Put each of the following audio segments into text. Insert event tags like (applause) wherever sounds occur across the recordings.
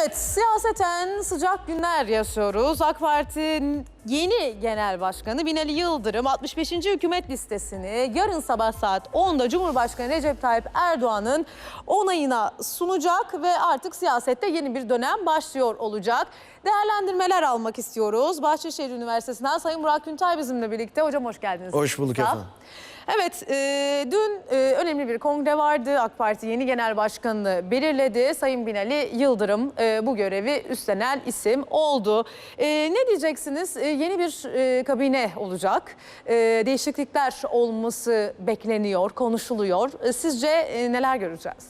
Evet, siyaseten sıcak günler yaşıyoruz. AK Parti'nin yeni genel başkanı Binali Yıldırım 65. hükümet listesini yarın sabah saat 10'da Cumhurbaşkanı Recep Tayyip Erdoğan'ın onayına sunacak ve artık siyasette yeni bir dönem başlıyor olacak. Değerlendirmeler almak istiyoruz. Bahçeşehir Üniversitesi'nden Sayın Burak Güntay bizimle birlikte. Hocam hoş geldiniz. Hoş bulduk efendim. Evet, e, dün e, önemli bir kongre vardı. AK Parti yeni genel başkanını belirledi. Sayın Binali Yıldırım e, bu görevi üstlenen isim oldu. E, ne diyeceksiniz? E, yeni bir e, kabine olacak. E, değişiklikler olması bekleniyor, konuşuluyor. E, sizce e, neler göreceğiz?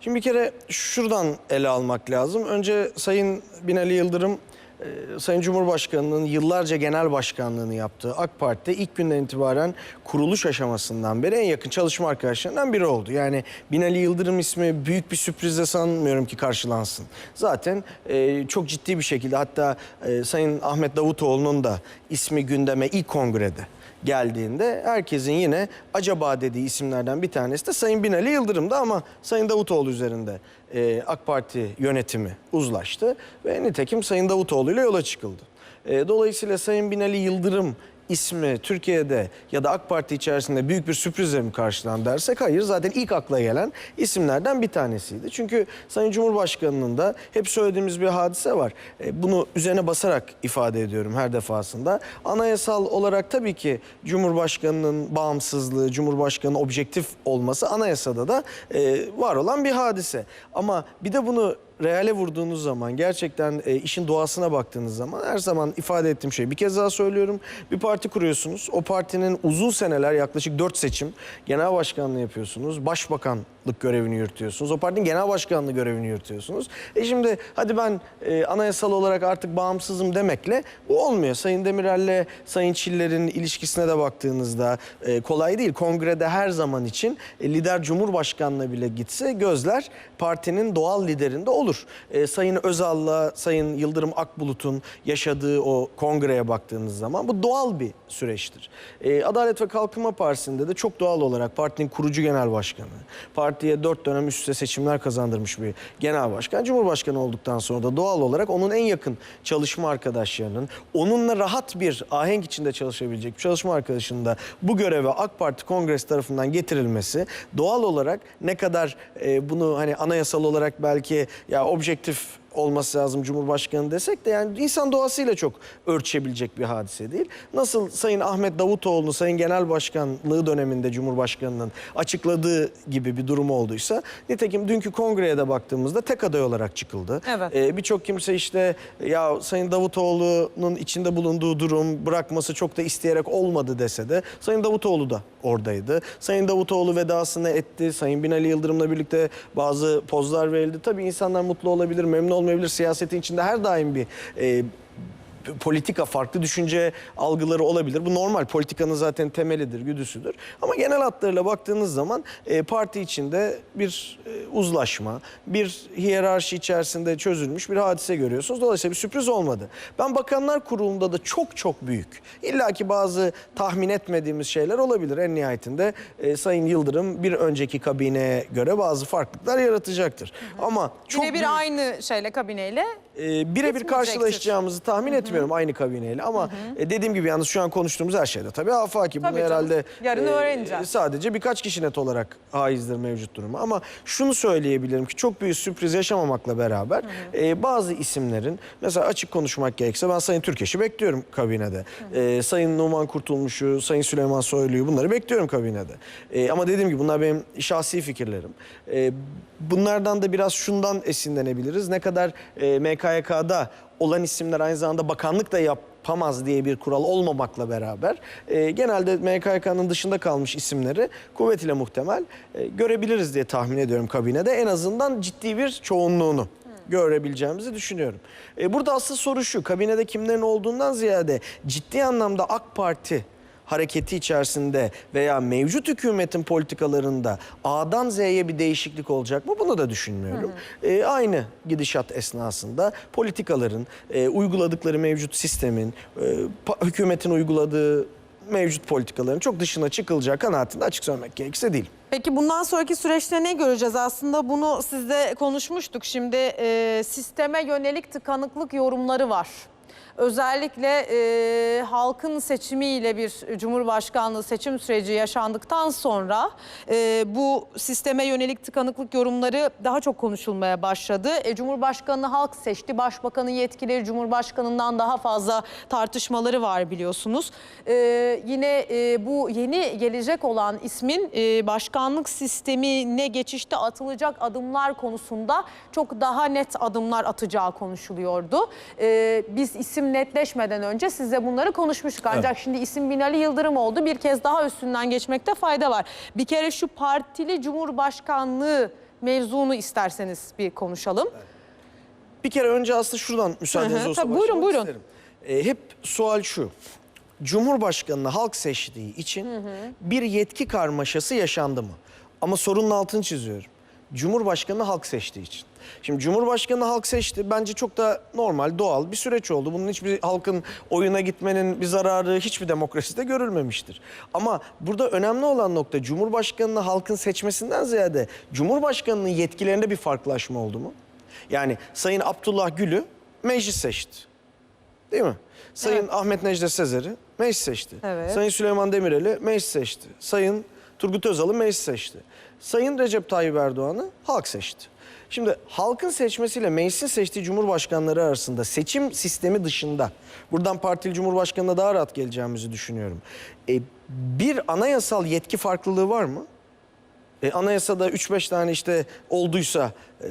Şimdi bir kere şuradan ele almak lazım. Önce Sayın Binali Yıldırım, e, Sayın Cumhurbaşkanı'nın yıllarca genel başkanlığını yaptığı AK Parti'de ilk günden itibaren kuruluş aşamasından beri en yakın çalışma arkadaşlarından biri oldu. Yani Binali Yıldırım ismi büyük bir sürprizle sanmıyorum ki karşılansın. Zaten e, çok ciddi bir şekilde hatta e, Sayın Ahmet Davutoğlu'nun da ismi gündeme ilk kongrede geldiğinde herkesin yine acaba dediği isimlerden bir tanesi de Sayın Binali Yıldırım'dı ama Sayın Davutoğlu üzerinde e, AK Parti yönetimi uzlaştı ve nitekim Sayın Davutoğlu ile yola çıkıldı. E, dolayısıyla Sayın Binali Yıldırım ismi Türkiye'de ya da AK Parti içerisinde büyük bir sürprizle mi karşılan dersek hayır zaten ilk akla gelen isimlerden bir tanesiydi. Çünkü Sayın Cumhurbaşkanı'nın da hep söylediğimiz bir hadise var. E, Bunu üzerine basarak ifade ediyorum her defasında. Anayasal olarak tabii ki Cumhurbaşkanı'nın bağımsızlığı, Cumhurbaşkanı'nın objektif olması anayasada da e, var olan bir hadise. Ama bir de bunu reale vurduğunuz zaman gerçekten e, işin doğasına baktığınız zaman her zaman ifade ettiğim şey bir kez daha söylüyorum. Bir parti kuruyorsunuz. O partinin uzun seneler yaklaşık 4 seçim genel başkanlığı yapıyorsunuz. Başbakanlık görevini yürütüyorsunuz. O partinin genel başkanlığı görevini yürütüyorsunuz. E şimdi hadi ben e, anayasal olarak artık bağımsızım demekle bu olmuyor. Sayın Demirel'le Sayın Çiller'in ilişkisine de baktığınızda e, kolay değil. Kongrede her zaman için e, lider cumhurbaşkanlığı bile gitse gözler partinin doğal liderinde olur. E, Sayın Özal'la Sayın Yıldırım Akbulut'un yaşadığı o kongreye baktığınız zaman bu doğal bir süreçtir. E, Adalet ve Kalkınma Partisi'nde de çok doğal olarak partinin kurucu genel başkanı, partiye dört dönem üst üste seçimler kazandırmış bir genel başkan, cumhurbaşkanı olduktan sonra da doğal olarak onun en yakın çalışma arkadaşlarının, onunla rahat bir ahenk içinde çalışabilecek bir çalışma arkadaşının da bu göreve AK Parti Kongresi tarafından getirilmesi doğal olarak ne kadar e, bunu hani anayasal olarak belki ya objektif olması lazım Cumhurbaşkanı desek de yani insan doğasıyla çok örtüşebilecek bir hadise değil. Nasıl Sayın Ahmet Davutoğlu'nu Sayın Genel Başkanlığı döneminde Cumhurbaşkanı'nın açıkladığı gibi bir durum olduysa nitekim dünkü kongreye de baktığımızda tek aday olarak çıkıldı. Evet. Ee, Birçok kimse işte ya Sayın Davutoğlu'nun içinde bulunduğu durum bırakması çok da isteyerek olmadı dese de Sayın Davutoğlu da oradaydı. Sayın Davutoğlu vedasını etti. Sayın Binali Yıldırım'la birlikte bazı pozlar verildi. Tabii insanlar mutlu olabilir, memnun olmayabilir. Siyasetin içinde her daim bir e, politika, farklı düşünce algıları olabilir. Bu normal. Politikanın zaten temelidir, güdüsüdür. Ama genel hatlarıyla baktığınız zaman e, parti içinde bir e, uzlaşma, bir hiyerarşi içerisinde çözülmüş bir hadise görüyorsunuz. Dolayısıyla bir sürpriz olmadı. Ben Bakanlar Kurulu'nda da çok çok büyük, illa ki bazı tahmin etmediğimiz şeyler olabilir. En nihayetinde e, Sayın Yıldırım bir önceki kabineye göre bazı farklılıklar yaratacaktır. Ama çok Yine bir büyük- aynı şeyle kabineyle e, birebir karşılaşacağımızı tahmin etmiyorum aynı kabineyle ama e, dediğim gibi yalnız şu an konuştuğumuz her şeyde tabii afaki. Bunu canım. herhalde Yarın öğreneceğiz. sadece birkaç kişi net olarak haizdir mevcut durumu. Ama şunu söyleyebilirim ki çok büyük sürpriz yaşamamakla beraber e, bazı isimlerin mesela açık konuşmak gerekirse ben Sayın Türkeş'i bekliyorum kabinede. E, Sayın Numan Kurtulmuş'u, Sayın Süleyman Soylu'yu bunları bekliyorum kabinede. E, ama dediğim gibi bunlar benim şahsi fikirlerim. E, bunlardan da biraz şundan esinlenebiliriz. Ne kadar e, MKYK'da olan isimler aynı zamanda bakanlık da yapamaz diye bir kural olmamakla beraber e, genelde MKYK'nın dışında kalmış isimleri kuvvetiyle muhtemel e, görebiliriz diye tahmin ediyorum kabinede. En azından ciddi bir çoğunluğunu görebileceğimizi düşünüyorum. E, burada asıl soru şu, kabinede kimlerin olduğundan ziyade ciddi anlamda AK Parti hareketi içerisinde veya mevcut hükümetin politikalarında A'dan Z'ye bir değişiklik olacak mı? Bunu da düşünmüyorum. E, aynı gidişat esnasında politikaların, e, uyguladıkları mevcut sistemin, e, hükümetin uyguladığı mevcut politikaların çok dışına çıkılacağı kanaatinde açık söylemek gerekirse değil. Peki bundan sonraki süreçte ne göreceğiz? Aslında bunu sizle konuşmuştuk. Şimdi e, sisteme yönelik tıkanıklık yorumları var. Özellikle e, halkın seçimiyle bir cumhurbaşkanlığı seçim süreci yaşandıktan sonra e, bu sisteme yönelik tıkanıklık yorumları daha çok konuşulmaya başladı. E, Cumhurbaşkanını halk seçti, başbakanın yetkileri Cumhurbaşkanından daha fazla tartışmaları var biliyorsunuz. E, yine e, bu yeni gelecek olan ismin e, başkanlık sistemine geçişte atılacak adımlar konusunda çok daha net adımlar atacağı konuşuluyordu. E, biz isim netleşmeden önce size bunları konuşmuştuk. Ancak şimdi isim Binali Yıldırım oldu. Bir kez daha üstünden geçmekte fayda var. Bir kere şu partili cumhurbaşkanlığı mevzunu isterseniz bir konuşalım. Bir kere önce aslında şuradan müsaadeniz Hı hı, olsa tabii, buyurun, buyurun. isterim. E, hep sual şu. Cumhurbaşkanını halk seçtiği için bir yetki karmaşası yaşandı mı? Ama sorunun altını çiziyorum. Cumhurbaşkanını halk seçtiği için. Şimdi Cumhurbaşkanı halk seçti. Bence çok da normal, doğal bir süreç oldu. Bunun hiçbir halkın oyuna gitmenin bir zararı hiçbir demokraside görülmemiştir. Ama burada önemli olan nokta Cumhurbaşkanını halkın seçmesinden ziyade Cumhurbaşkanının yetkilerinde bir farklılaşma oldu mu? Yani Sayın Abdullah Gül'ü meclis seçti. Değil mi? Sayın Evet. Ahmet Necdet Sezer'i meclis seçti. Evet. Sayın Süleyman Demirel'i meclis seçti. Sayın Turgut Özal'ı meclis seçti. Sayın Recep Tayyip Erdoğan'ı halk seçti. Şimdi halkın seçmesiyle meclisin seçtiği cumhurbaşkanları arasında seçim sistemi dışında buradan partili cumhurbaşkanına daha rahat geleceğimizi düşünüyorum. E, bir anayasal yetki farklılığı var mı? E, anayasada 3-5 tane işte olduysa e,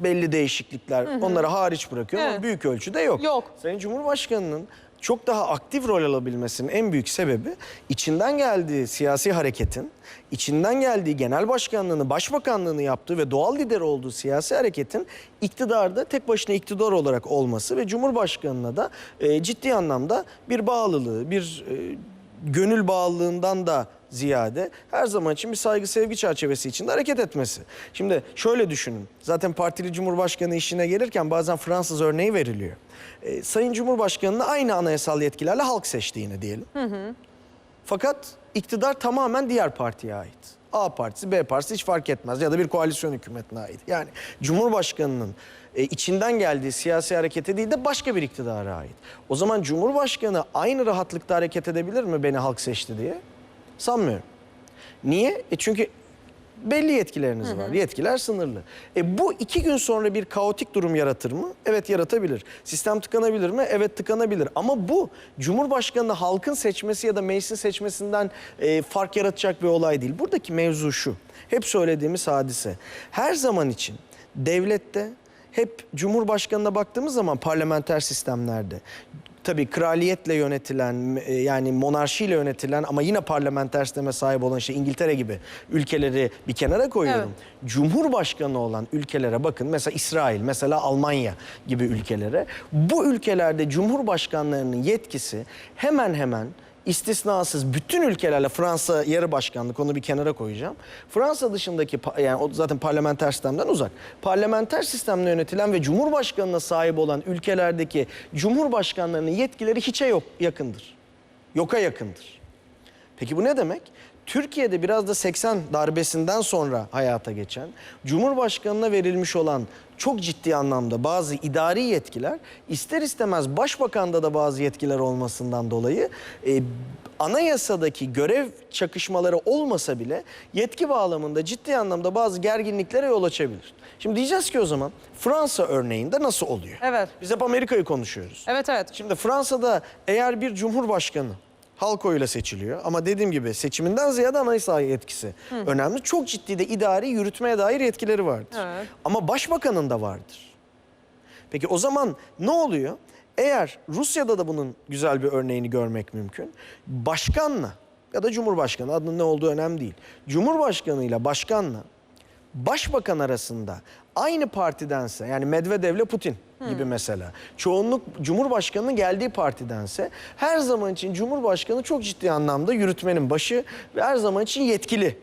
belli değişiklikler onları hariç bırakıyor ama Evet. büyük ölçüde yok. Yok. Sayın Cumhurbaşkanı'nın çok daha aktif rol alabilmesinin en büyük sebebi içinden geldiği siyasi hareketin, içinden geldiği genel başkanlığını, başbakanlığını yaptığı ve doğal lider olduğu siyasi hareketin iktidarda tek başına iktidar olarak olması ve Cumhurbaşkanı'na da e, ciddi anlamda bir bağlılığı, bir e, gönül bağlılığından da ziyade her zaman için bir saygı sevgi çerçevesi içinde hareket etmesi. Şimdi şöyle düşünün. Zaten partili cumhurbaşkanı işine gelirken bazen Fransız örneği veriliyor. Ee, Sayın Cumhurbaşkanı'nı aynı anayasal yetkilerle halk seçti yine diyelim. Fakat iktidar tamamen diğer partiye ait. A partisi, B partisi hiç fark etmez ya da bir koalisyon hükümetine ait. Yani Cumhurbaşkanı'nın e, içinden geldiği siyasi harekete değil de başka bir iktidara ait. O zaman Cumhurbaşkanı aynı rahatlıkta hareket edebilir mi beni halk seçti diye? Sanmıyorum. Niye? E çünkü belli yetkileriniz var. Yetkiler sınırlı. E bu iki gün sonra bir kaotik durum yaratır mı? Evet yaratabilir. Sistem tıkanabilir mi? Evet tıkanabilir. Ama bu Cumhurbaşkanı halkın seçmesi ya da meclisin seçmesinden e, fark yaratacak bir olay değil. Buradaki mevzu şu. Hep söylediğimiz hadise. Her zaman için devlette hep Cumhurbaşkanına baktığımız zaman parlamenter sistemlerde tabii kraliyetle yönetilen e, yani monarşiyle yönetilen ama yine parlamenter sisteme sahip olan işte İngiltere gibi ülkeleri bir kenara koyuyorum. Cumhurbaşkanı olan ülkelere bakın mesela İsrail, mesela Almanya gibi ülkelere. Bu ülkelerde cumhurbaşkanlarının yetkisi hemen hemen istisnasız bütün ülkelerle Fransa yarı başkanlık onu bir kenara koyacağım. Fransa dışındaki yani o zaten parlamenter sistemden uzak. Parlamenter sistemle yönetilen ve cumhurbaşkanına sahip olan ülkelerdeki cumhurbaşkanlarının yetkileri hiçe yok yakındır. Yoka yakındır. Peki bu ne demek? Türkiye'de biraz da 80 darbesinden sonra hayata geçen Cumhurbaşkanına verilmiş olan çok ciddi anlamda bazı idari yetkiler ister istemez başbakanda da bazı yetkiler olmasından dolayı e, anayasadaki görev çakışmaları olmasa bile yetki bağlamında ciddi anlamda bazı gerginliklere yol açabilir. Şimdi diyeceğiz ki o zaman Fransa örneğinde nasıl oluyor? Evet. Biz hep Amerika'yı konuşuyoruz. Evet evet. Şimdi Fransa'da eğer bir cumhurbaşkanı halk oyuyla seçiliyor ama dediğim gibi seçiminden ziyade anayasal yetkisi önemli. Çok ciddi de idari yürütmeye dair yetkileri vardır. Evet. Ama başbakanın da vardır. Peki o zaman ne oluyor? Eğer Rusya'da da bunun güzel bir örneğini görmek mümkün. Başkanla ya da cumhurbaşkanı adının ne olduğu önemli değil. Cumhurbaşkanıyla başkanla başbakan arasında aynı partidense yani Medvedev'le Putin gibi mesela çoğunluk Cumhurbaşkanı'nın geldiği partidense her zaman için Cumhurbaşkanı çok ciddi anlamda yürütmenin başı ve her zaman için yetkili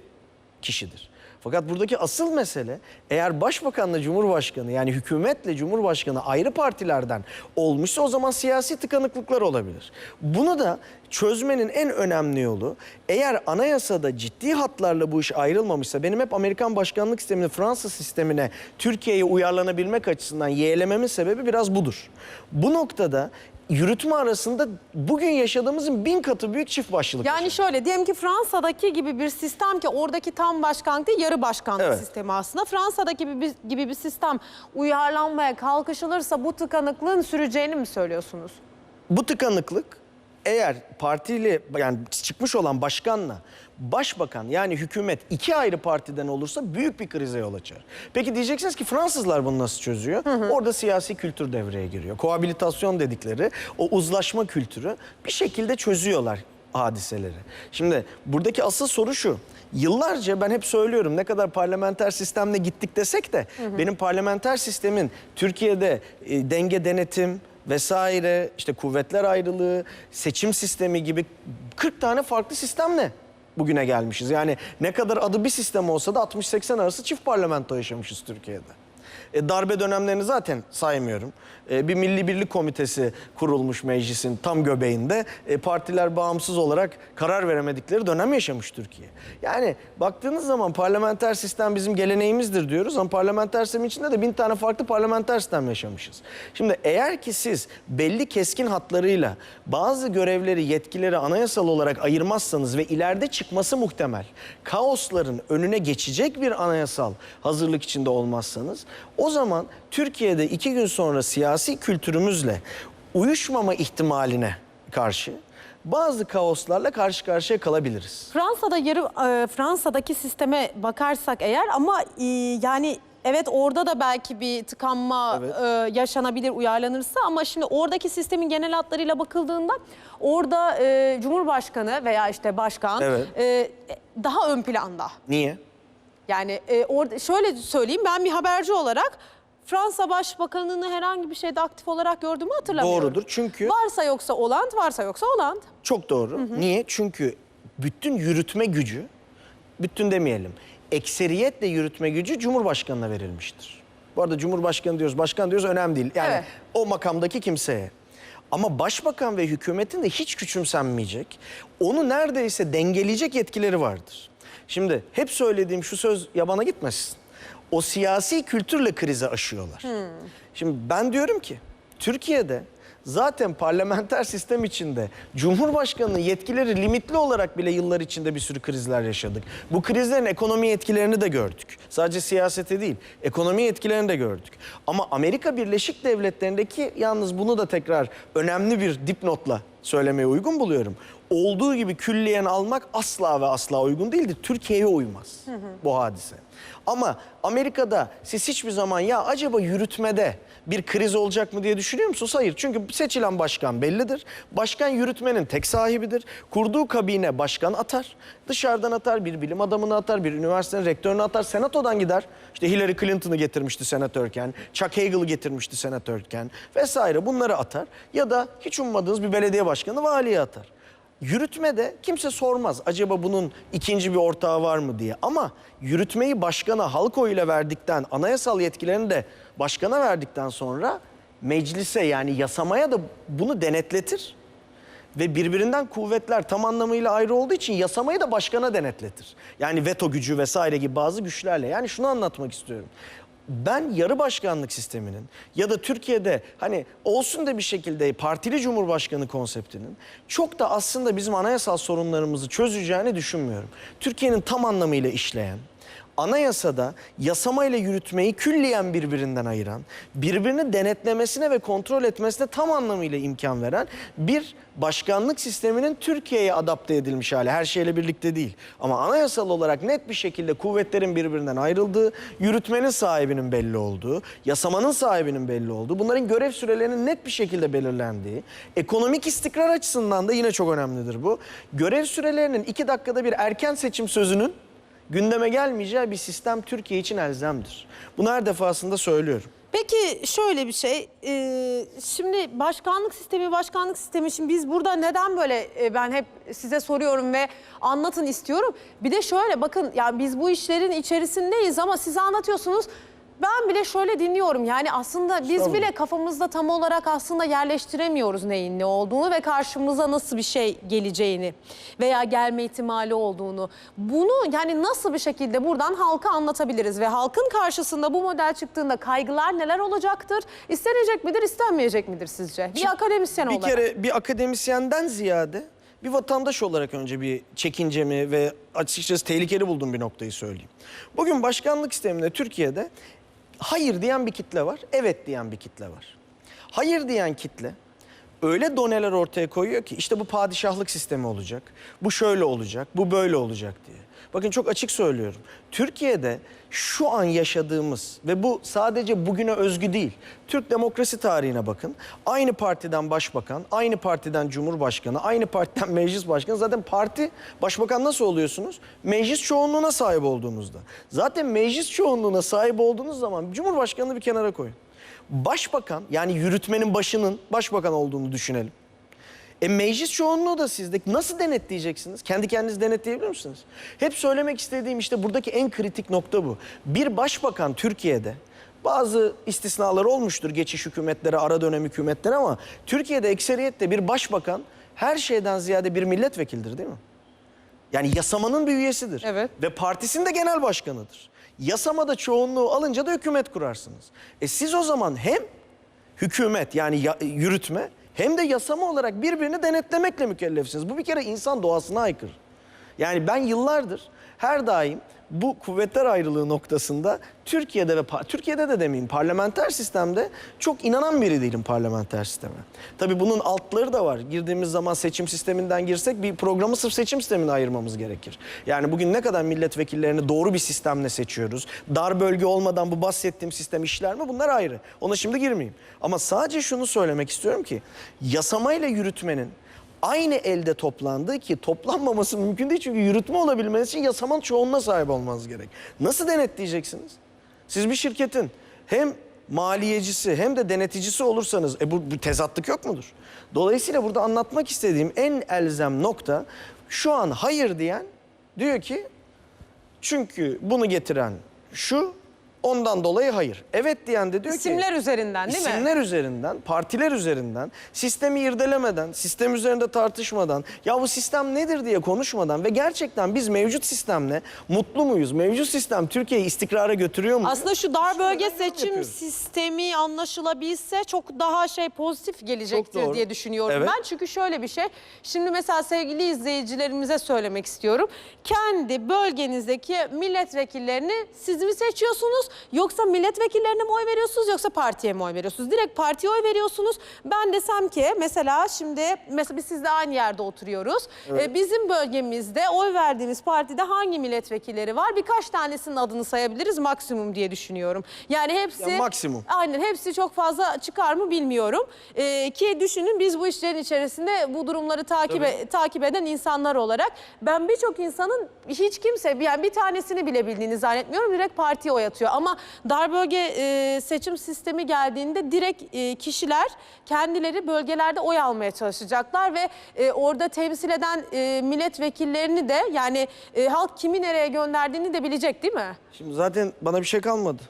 kişidir. Fakat buradaki asıl mesele eğer başbakanla cumhurbaşkanı yani hükümetle cumhurbaşkanı ayrı partilerden olmuşsa o zaman siyasi tıkanıklıklar olabilir. Bunu da çözmenin en önemli yolu eğer anayasada ciddi hatlarla bu iş ayrılmamışsa benim hep Amerikan başkanlık sistemini Fransız sistemine Türkiye'ye uyarlanabilmek açısından yeğlememin sebebi biraz budur. Bu noktada yürütme arasında bugün yaşadığımızın bin katı büyük çift başlılık. Yani şöyle diyelim ki Fransa'daki gibi bir sistem ki oradaki tam başkanlık değil yarı başkanlık Evet. sistemi aslında. Fransa'daki gibi bir, gibi bir sistem uyarlanmaya kalkışılırsa bu tıkanıklığın süreceğini mi söylüyorsunuz? Bu tıkanıklık eğer partiyle yani çıkmış olan başkanla başbakan yani hükümet iki ayrı partiden olursa büyük bir krize yol açar. Peki diyeceksiniz ki Fransızlar bunu nasıl çözüyor? Orada siyasi kültür devreye giriyor. Koabilitasyon dedikleri o uzlaşma kültürü bir şekilde çözüyorlar hadiseleri. Şimdi buradaki asıl soru şu. Yıllarca ben hep söylüyorum ne kadar parlamenter sistemle gittik desek de benim parlamenter sistemin Türkiye'de e, denge denetim vesaire işte kuvvetler ayrılığı, seçim sistemi gibi 40 tane farklı sistemle bugüne gelmişiz. Yani ne kadar adı bir sistem olsa da 60-80 arası çift parlamento yaşamışız Türkiye'de. E, darbe dönemlerini zaten saymıyorum. E, bir milli birlik komitesi kurulmuş meclisin tam göbeğinde. E, partiler bağımsız olarak karar veremedikleri dönem yaşamış Türkiye. Yani baktığınız zaman parlamenter sistem bizim geleneğimizdir diyoruz ama parlamenter sistem içinde de bin tane farklı parlamenter sistem yaşamışız. Şimdi eğer ki siz belli keskin hatlarıyla bazı görevleri, yetkileri anayasal olarak ayırmazsanız ve ileride çıkması muhtemel kaosların önüne geçecek bir anayasal hazırlık içinde olmazsanız o zaman Türkiye'de iki gün sonra siyasi kültürümüzle uyuşmama ihtimaline karşı bazı kaoslarla karşı karşıya kalabiliriz. Fransa'da yarı e, Fransa'daki sisteme bakarsak eğer ama e, yani evet orada da belki bir tıkanma Evet. e, yaşanabilir uyarlanırsa ama şimdi oradaki sistemin genel hatlarıyla bakıldığında orada e, Cumhurbaşkanı veya işte başkan Evet. e, daha ön planda. Niye? Yani e, orada şöyle söyleyeyim ben bir haberci olarak Fransa Başbakanı'nı herhangi bir şeyde aktif olarak gördüğümü hatırlamıyorum. Doğrudur çünkü Varsa yoksa Hollande, varsa yoksa Hollande. Çok doğru. Niye? Çünkü bütün yürütme gücü, bütün demeyelim, ekseriyetle yürütme gücü Cumhurbaşkanı'na verilmiştir. Bu arada Cumhurbaşkanı diyoruz, başkan diyoruz önemli değil. Yani Evet. o makamdaki kimseye. Ama başbakan ve hükümetin de hiç küçümsenmeyecek, onu neredeyse dengeleyecek yetkileri vardır. Şimdi hep söylediğim şu söz yabana gitmesin. O siyasi kültürle krizi aşıyorlar. Şimdi ben diyorum ki Türkiye'de zaten parlamenter sistem içinde Cumhurbaşkanı'nın yetkileri limitli olarak bile yıllar içinde bir sürü krizler yaşadık. Bu krizlerin ekonomi etkilerini de gördük. Sadece siyasete değil, ekonomi etkilerini de gördük. Ama Amerika Birleşik Devletleri'ndeki yalnız bunu da tekrar önemli bir dipnotla söylemeye uygun buluyorum. Olduğu gibi külliyen almak asla ve asla uygun değildir. Türkiye'ye uymaz bu hadise. Ama Amerika'da siz hiçbir zaman ya acaba yürütmede bir kriz olacak mı diye düşünüyor musunuz? Hayır. Çünkü seçilen başkan bellidir. Başkan yürütmenin tek sahibidir. Kurduğu kabine başkan atar. Dışarıdan atar, bir bilim adamını atar, bir üniversitenin rektörünü atar, senatodan gider. İşte Hillary Clinton'ı getirmişti senatörken, Chuck Hagel'ı getirmişti senatörken vesaire bunları atar. Ya da hiç ummadığınız bir belediye başkanı valiye atar. Yürütmede kimse sormaz acaba bunun ikinci bir ortağı var mı diye. Ama yürütmeyi başkana halk oyuyla verdikten, anayasal yetkilerini de başkana verdikten sonra meclise yani yasamaya da bunu denetletir. Ve birbirinden kuvvetler tam anlamıyla ayrı olduğu için yasamayı da başkana denetletir. Yani veto gücü vesaire gibi bazı güçlerle. Yani şunu anlatmak istiyorum. Ben yarı başkanlık sisteminin ya da Türkiye'de hani olsun da bir şekilde partili cumhurbaşkanı konseptinin çok da aslında bizim anayasal sorunlarımızı çözeceğini düşünmüyorum. Türkiye'nin tam anlamıyla işleyen, anayasada yasama ile yürütmeyi külliyen birbirinden ayıran, birbirini denetlemesine ve kontrol etmesine tam anlamıyla imkan veren bir başkanlık sisteminin Türkiye'ye adapte edilmiş hali. Her şeyle birlikte değil. Ama anayasal olarak net bir şekilde kuvvetlerin birbirinden ayrıldığı, yürütmenin sahibinin belli olduğu, yasamanın sahibinin belli olduğu, bunların görev sürelerinin net bir şekilde belirlendiği, ekonomik istikrar açısından da yine çok önemlidir bu. Görev sürelerinin iki dakikada bir erken seçim sözünün gündeme gelmeyeceği bir sistem Türkiye için elzemdir. Bunu her defasında söylüyorum. Peki şöyle bir şey, e, şimdi başkanlık sistemi, başkanlık sistemi şimdi biz burada neden böyle e, ben hep size soruyorum ve anlatın istiyorum. Bir de şöyle bakın yani biz bu işlerin içerisindeyiz ama size anlatıyorsunuz. Ben bile şöyle dinliyorum yani aslında biz Estağfurullah. bile kafamızda tam olarak aslında yerleştiremiyoruz neyin ne olduğunu ve karşımıza nasıl bir şey geleceğini veya gelme ihtimali olduğunu. Bunu yani nasıl bir şekilde buradan halka anlatabiliriz ve halkın karşısında bu model çıktığında kaygılar neler olacaktır? İstenecek midir, istenmeyecek midir sizce? Bir akademisyen Bir olarak. kere bir akademisyenden ziyade bir vatandaş olarak önce bir çekincemi ve açıkçası tehlikeli bulduğum bir noktayı söyleyeyim. Bugün başkanlık sisteminde Türkiye'de hayır diyen bir kitle var, evet diyen bir kitle var. Hayır diyen kitle öyle doneler ortaya koyuyor ki işte bu padişahlık sistemi olacak, bu şöyle olacak, bu böyle olacak diye. Bakın çok açık söylüyorum. Türkiye'de şu an yaşadığımız ve bu sadece bugüne özgü değil. Türk demokrasi tarihine bakın. Aynı partiden başbakan, aynı partiden cumhurbaşkanı, aynı partiden (laughs) meclis başkanı. Zaten parti başbakan nasıl oluyorsunuz? Meclis çoğunluğuna sahip olduğunuzda. Zaten meclis çoğunluğuna sahip olduğunuz zaman cumhurbaşkanını bir kenara koyun. Başbakan yani yürütmenin başının başbakan olduğunu düşünelim. E meclis çoğunluğu da sizde. Nasıl denetleyeceksiniz? Kendi kendiniz denetleyebilir misiniz? Hep söylemek istediğim işte buradaki en kritik nokta bu. Bir başbakan Türkiye'de bazı istisnalar olmuştur geçiş hükümetleri, ara dönem hükümetleri ama Türkiye'de ekseriyette bir başbakan her şeyden ziyade bir milletvekildir değil mi? Yani yasamanın bir üyesidir. Evet. Ve partisinin de genel başkanıdır. Yasamada çoğunluğu alınca da hükümet kurarsınız. E siz o zaman hem hükümet yani ya- yürütme hem de yasama olarak birbirini denetlemekle mükellefsiniz. Bu bir kere insan doğasına aykırı. Yani ben yıllardır her daim bu kuvvetler ayrılığı noktasında Türkiye'de ve Türkiye'de de demeyeyim parlamenter sistemde çok inanan biri değilim parlamenter sisteme. Tabii bunun altları da var. Girdiğimiz zaman seçim sisteminden girsek bir programı sırf seçim sistemine ayırmamız gerekir. Yani bugün ne kadar milletvekillerini doğru bir sistemle seçiyoruz. Dar bölge olmadan bu bahsettiğim sistem işler mi? Bunlar ayrı. Ona şimdi girmeyeyim. Ama sadece şunu söylemek istiyorum ki yasamayla yürütmenin aynı elde toplandığı ki toplanmaması mümkün değil çünkü yürütme olabilmesi için yasamanın çoğunluğuna sahip olmanız gerek. Nasıl denetleyeceksiniz? Siz bir şirketin hem maliyecisi hem de deneticisi olursanız e bu, bu tezatlık yok mudur? Dolayısıyla burada anlatmak istediğim en elzem nokta şu an hayır diyen diyor ki çünkü bunu getiren şu ondan dolayı hayır. Evet diyen de diyor ki İsimler üzerinden değil mi? İsimler üzerinden, partiler üzerinden, sistemi irdelemeden, sistem üzerinde tartışmadan, ya bu sistem nedir diye konuşmadan ve gerçekten biz mevcut sistemle mutlu muyuz? Mevcut sistem Türkiye'yi istikrara götürüyor mu? Aslında şu dar bölge önemli seçim sistemi anlaşılabilse çok daha şey pozitif gelecektir diye düşünüyorum Evet. ben. Çünkü şöyle bir şey. Şimdi mesela sevgili izleyicilerimize söylemek istiyorum. Kendi bölgenizdeki milletvekillerini siz mi seçiyorsunuz? Yoksa milletvekillerine mi oy veriyorsunuz yoksa partiye mi oy veriyorsunuz? Direkt partiye oy veriyorsunuz. Ben desem ki mesela şimdi mesela biz sizle aynı yerde oturuyoruz. Ee, bizim bölgemizde oy verdiğimiz partide hangi milletvekilleri var? Birkaç tanesinin adını sayabiliriz maksimum diye düşünüyorum. Yani hepsi Ya maksimum. Aynen hepsi çok fazla çıkar mı bilmiyorum. Ee, ki düşünün biz bu işlerin içerisinde bu durumları takip e- takip eden insanlar olarak ben birçok insanın hiç kimse yani bir tanesini bile bildiğini zannetmiyorum. Direkt partiye oy atıyor. Ama dar bölge e, seçim sistemi geldiğinde direkt e, kişiler kendileri bölgelerde oy almaya çalışacaklar ve e, orada temsil eden e, milletvekillerini de yani e, halk kimi nereye gönderdiğini de bilecek değil mi? Şimdi zaten bana bir şey kalmadı.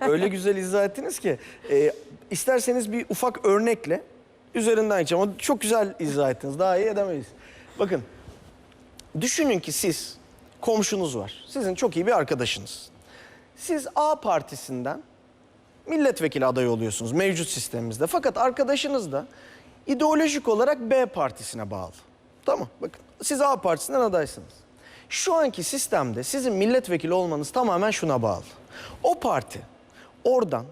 Öyle güzel izah ettiniz ki. E, isterseniz bir ufak örnekle üzerinden geçeceğim. Ama çok güzel izah ettiniz. Daha iyi edemeyiz. Bakın düşünün ki siz komşunuz var. Sizin çok iyi bir arkadaşınız. Siz A partisinden milletvekili adayı oluyorsunuz mevcut sistemimizde. Fakat arkadaşınız da ideolojik olarak B partisine bağlı. Tamam bakın siz A partisinden adaysınız. Şu anki sistemde sizin milletvekili olmanız tamamen şuna bağlı. O parti oradan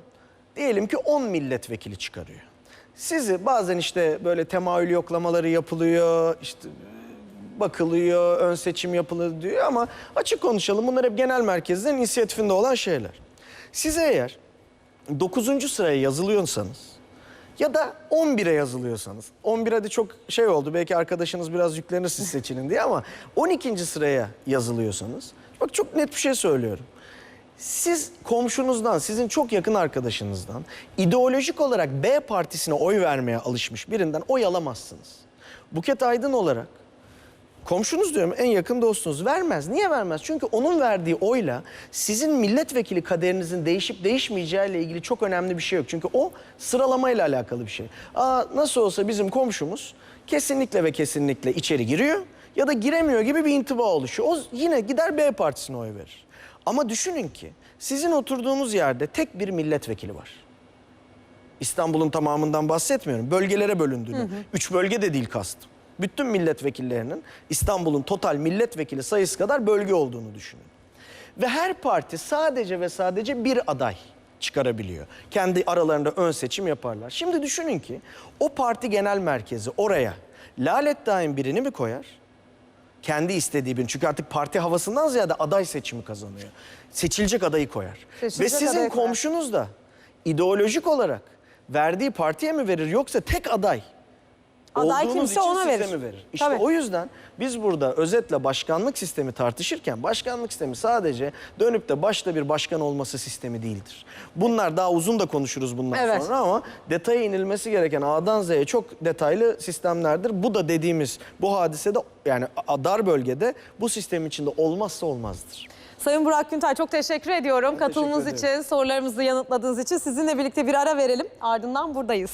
diyelim ki 10 milletvekili çıkarıyor. Sizi bazen işte böyle temayül yoklamaları yapılıyor, işte bakılıyor, ön seçim yapılır diyor ama açık konuşalım bunlar hep genel merkezlerin inisiyatifinde olan şeyler. Siz eğer 9. sıraya yazılıyorsanız ya da 11'e yazılıyorsanız 11'e de çok şey oldu belki arkadaşınız biraz yüklenir siz seçinin diye ama 12. sıraya yazılıyorsanız bak çok net bir şey söylüyorum. Siz komşunuzdan, sizin çok yakın arkadaşınızdan ideolojik olarak B partisine oy vermeye alışmış birinden oy alamazsınız. Buket Aydın olarak komşunuz diyorum en yakın dostunuz vermez. Niye vermez? Çünkü onun verdiği oyla sizin milletvekili kaderinizin değişip değişmeyeceğiyle ilgili çok önemli bir şey yok. Çünkü o sıralamayla alakalı bir şey. Aa, nasıl olsa bizim komşumuz kesinlikle ve kesinlikle içeri giriyor ya da giremiyor gibi bir intiba oluşuyor. O yine gider B partisine oy verir. Ama düşünün ki sizin oturduğunuz yerde tek bir milletvekili var. İstanbul'un tamamından bahsetmiyorum. Bölgelere bölündüğünü. Üç bölge de değil kastım. Bütün milletvekillerinin İstanbul'un total milletvekili sayısı kadar bölge olduğunu düşünün. Ve her parti sadece ve sadece bir aday çıkarabiliyor. Kendi aralarında ön seçim yaparlar. Şimdi düşünün ki o parti genel merkezi oraya lalet daim birini mi koyar? Kendi istediği birini. Çünkü artık parti havasından ziyade aday seçimi kazanıyor. Seçilecek adayı koyar. Seçilecek Ve sizin adayı koyar. komşunuz da ideolojik olarak verdiği partiye mi verir yoksa tek aday Aday olduğunuz kimse için ona verir. mi verir? İşte Tabii. o yüzden biz burada özetle başkanlık sistemi tartışırken başkanlık sistemi sadece dönüp de başta bir başkan olması sistemi değildir. Bunlar daha uzun da konuşuruz bundan Evet. sonra ama detaya inilmesi gereken A'dan Z'ye çok detaylı sistemlerdir. Bu da dediğimiz bu hadisede yani a- dar bölgede bu sistem içinde olmazsa olmazdır. Sayın Burak Güntay çok teşekkür ediyorum. Katılımınız teşekkür için, sorularımızı yanıtladığınız için sizinle birlikte bir ara verelim. Ardından buradayız.